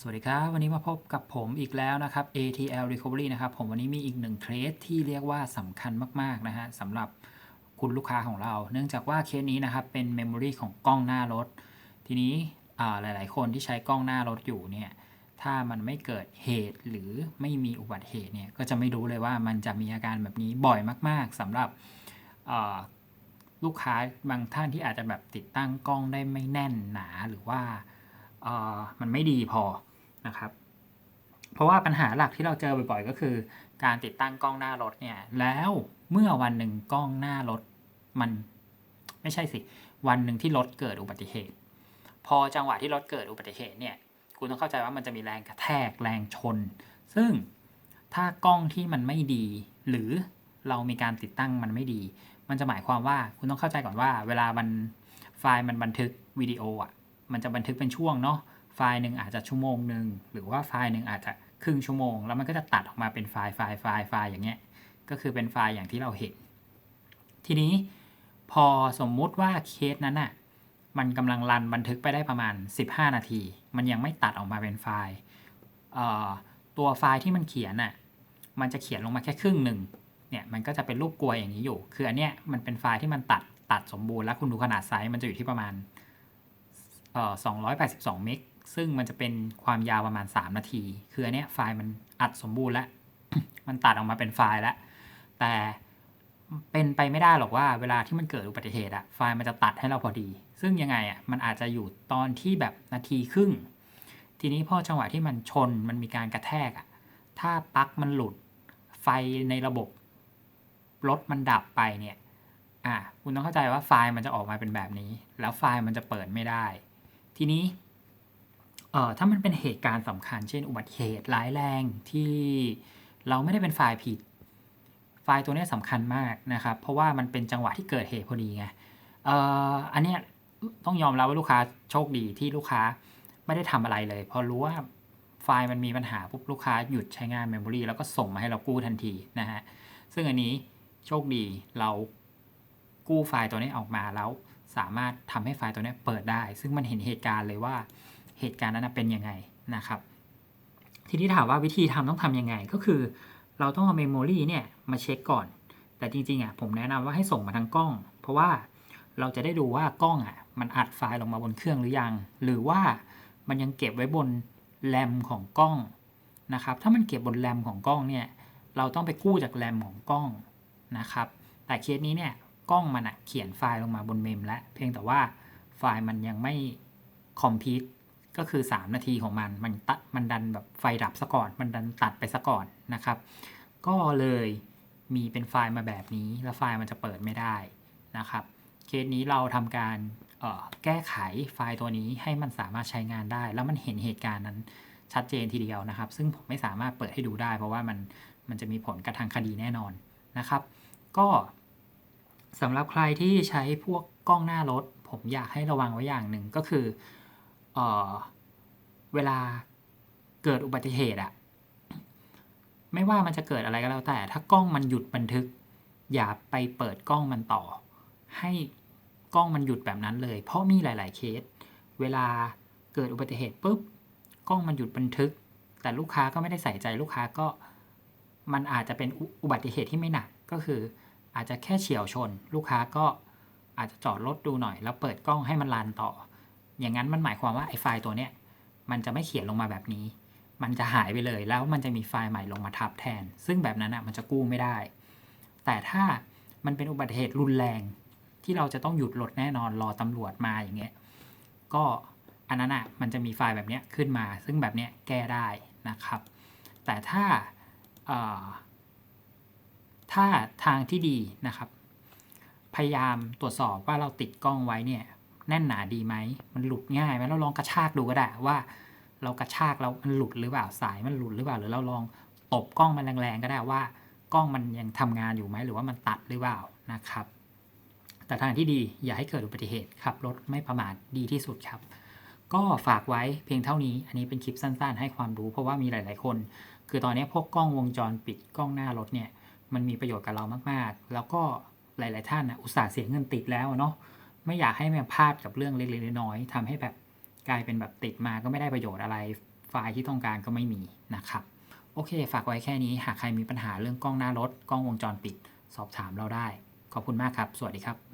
สวัสดีครับ วันนี้มาพบกับผมอีกแล้วนะครับ ATL Recovery นะครับ ผมวันนี้มีอีกหนึ่งเคสที่เรียกว่าสำคัญมาก ๆ นะฮะสำหรับคุณลูกค้าของเรา เนื่องจากว่าเคสนี้นะครับ เป็นเมมโมรีของกล้องหน้ารถ ทีนี้หลาย ๆ คนที่ใช้กล้องหน้ารถอยู่เนี่ย ถ้ามันไม่เกิดเหตุหรือไม่มีอุบัติเหตุเนี่ย ก็จะไม่รู้เลยว่ามันจะมีอาการแบบนี้บ่อยมาก ๆสำหรับลูกค้าบางท่านที่อาจจะแบบติดตั้งกล้องได้ไม่แน่นหนาหรือว่ามันไม่ดีพอ นะครับ เพราะว่าปัญหาหลักที่เราเจอบ่อยๆ ก็คือ การติดตั้งกล้องหน้ารถเนี่ย แล้วเมื่อวันหนึ่งกล้องหน้ารถมันไม่ใช่สิ วันหนึ่งที่รถเกิดอุบัติเหตุ พอจังหวะที่รถเกิดอุบัติเหตุเนี่ย คุณต้องเข้าใจว่ามันจะมีแรงกระแทกแรงชน ซึ่งถ้ากล้องที่มันไม่ดี หรือเรามีการติดตั้งมันไม่ดี มันจะหมายความว่าคุณต้องเข้าใจก่อนว่า เวลามันไฟล์มันบันทึกวิดีโออะ มันจะบันทึกเป็นช่วงเนาะ ไฟล์หนึ่งอาจจะชั่วโมงหนึ่งหรือว่าไฟล์หนึ่งอาจจะครึ่งชั่วโมง แล้วมันก็จะตัดออกมาเป็นไฟล์ไฟล์ไฟล์ไฟล์อย่างเงี้ยก็คือเป็นไฟล์อย่างที่เราเห็น ทีนี้พอสมมุติว่าเคสนั้นน่ะมันกำลังรันบันทึกไปได้ประมาณ 15 นาที มันยังไม่ตัดออกมาเป็นไฟล์ตัวไฟล์ที่มันเขียนน่ะมันจะเขียนลงมาแค่ครึ่งหนึ่งเนี่ยมันก็จะเป็นรูปกลวยอย่างนี้อยู่ คืออันเนี้ยมันเป็นไฟล์ที่มันตัดตัดสมบูรณ์แล้วคุณดูขนาดไซส์มันจะอยู่ที่ประมาณ 282 เมก ซึ่งมันจะเป็นความยาวประมาณ 3 นาที คืออันเนี้ยไฟล์มันอัดสมบูรณ์แล้ว มันตัดออกมาเป็นไฟล์แล้ว แต่เป็นไปไม่ได้หรอกว่าเวลาที่มันเกิดอุบัติเหตุอะไฟล์มันจะตัดให้เราพอดี ซึ่งยังไงอะมันอาจจะอยู่ตอนที่แบบนาทีครึ่ง ทีนี้พอจังหวะที่มันชนมันมีการกระแทกอะถ้าปลั๊กมันหลุดไฟในระบบรถมันดับไปเนี่ย อะคุณต้องเข้าใจว่าไฟล์มันจะออกมาเป็นแบบนี้ แล้วไฟล์มันจะเปิดไม่ได้ ทีนี้เอ่อถ้ามันเป็นเหตุการณ์สำคัญ เช่น อุบัติเหตุร้ายแรงที่เราไม่ได้เป็นไฟล์ผิด ไฟล์ตัวนี้สำคัญมากนะครับ เพราะว่ามันเป็นจังหวะที่เกิดเหตุพอดีไงเอ่ออันเนี้ยต้องยอมรับว่าลูกค้าโชคดีที่ลูกค้าไม่ได้ทำอะไรเลย พอรู้ว่าไฟล์มันมีปัญหาปุ๊บลูกค้าหยุดใช้งานเมมโมรีแล้วก็ส่งมาให้เรากู้ทันทีนะฮะซึ่งอันนี้โชคดีเรากู้ไฟล์ตัวนี้ออกมาแล้ว สามารถทำให้ไฟล์ตัวนี้เปิดได้ ซึ่งมันเห็นเหตุการณ์เลยว่าเหตุการณ์นั้นเป็นยังไงนะครับ ทีนี้ถามว่าวิธีทำต้องทำยังไงก็คือ เราต้องเอาเมมโมรีเนี่ยมาเช็คก่อน แต่จริงๆอะผมแนะนำว่าให้ส่งมาทางกล้อง เพราะว่าเราจะได้ดูว่ากล้องอะมันอัดไฟล์ลงมาบนเครื่องหรือยัง หรือว่ามันยังเก็บไว้บนแรมของกล้องนะครับถ้ามันเก็บบนแรมของกล้องเนี่ยเราต้องไปกู้จากแรมของกล้องนะครับแต่เคสนี้เนี่ย กล้องมันอะเขียนไฟล์ลงมาบนเมมแล้วเพียงแต่ว่าไฟล์มันยังไม่คอมพิวก็คือ 3 นาทีของมันมันตัดมันดันแบบไฟดับซะก่อน มันดันตัดไปซะก่อนนะครับ ก็เลยมีเป็นไฟล์มาแบบนี้แล้วไฟล์มันจะเปิดไม่ได้นะครับ เคสนี้เราทำการออแก้ไขไฟล์ตัวนี้ให้มันสามารถใช้งานได้ แล้วมันเห็นเหตุการณ์นั้นชัดเจนทีเดียวนะครับ ซึ่งผมไม่สามารถเปิดให้ดูได้ เพราะว่ามันมันจะมีผลกระทางคดีแน่นอนนะครับ ก็ สำหรับใครที่ใช้พวกกล้องหน้ารถ ผมอยากให้ระวังไว้อย่างหนึ่งก็คือเออเวลาเกิดอุบัติเหตุอะไม่ว่ามันจะเกิดอะไรก็แล้วแต่ ถ้ากล้องมันหยุดบันทึก อย่าไปเปิดกล้องมันต่อ ให้กล้องมันหยุดแบบนั้นเลย เพราะมีหลาย ๆ เคส เวลาเกิดอุบัติเหตุปุ๊บกล้องมันหยุดบันทึก แต่ลูกค้าก็ไม่ได้ใส่ใจลูกค้าก็มันอาจจะเป็นอุอุบัติเหตุที่ไม่หนักก็คือ อาจจะแค่เฉียวชน ลูกค้าก็อาจจะจอดรถดูหน่อย แล้วเปิดกล้องให้มันรันต่อ อย่างนั้นมันหมายความว่าไอ้ไฟล์ตัวเนี้ยมันจะไม่เขียนลงมาแบบนี้ มันจะหายไปเลยแล้วมันจะมีไฟล์ใหม่ลงมาทับแทน ซึ่งแบบนั้นอะมันจะกู้ไม่ได้ แต่ถ้ามันเป็นอุบัติเหตุรุนแรง ที่เราจะต้องหยุดรถแน่นอนรอตำรวจมาอย่างเงี้ยก็อันนั้นอะมันจะมีไฟล์แบบเนี้ยขึ้นมา ซึ่งแบบเนี้ยแก้ได้นะครับ แต่ถ้า ถ้าทางที่ดีนะครับ พยายามตรวจสอบว่าเราติดกล้องไว้เนี่ย แน่นหนาดีไหม มันหลุดง่ายไหมเราลองกระชากดูก็ได้ว่า เรากระชากแล้วมันหลุดหรือเปล่าสายมันหลุดหรือเปล่าหรือเราลองตบกล้องมันแรงๆก็ได้ว่ากล้องมันยังทำงานอยู่ไหมหรือว่ามันตัดหรือเปล่านะครับ แต่ทางที่ดีอย่าให้เกิดอุบัติเหตุขับรถไม่ประมาทดีที่สุดครับ ก็ฝากไว้เพียงเท่านี้ อันนี้เป็นคลิปสั้นๆ ให้ความรู้เพราะว่ามีหลาย ๆคน คือตอนนี้พวกกล้องวงจรปิดกล้องหน้ารถเนี่ย มันมีประโยชน์กับเรามาก ๆ แล้วก็หลาย ๆ ท่านนะอุตส่าห์เสียเงินติดแล้วเนาะไม่อยากให้มาพลาดกับเรื่องเล็กๆน้อยๆทำให้แบบกลายเป็นแบบติดมาก็ไม่ได้ประโยชน์อะไรไฟล์ที่ต้องการก็ไม่มีนะครับโอเค ฝากไว้แค่นี้หากใครมีปัญหาเรื่องกล้องหน้ารถ กล้องวงจรปิด สอบถามเราได้ ขอบคุณมากครับ สวัสดีครับ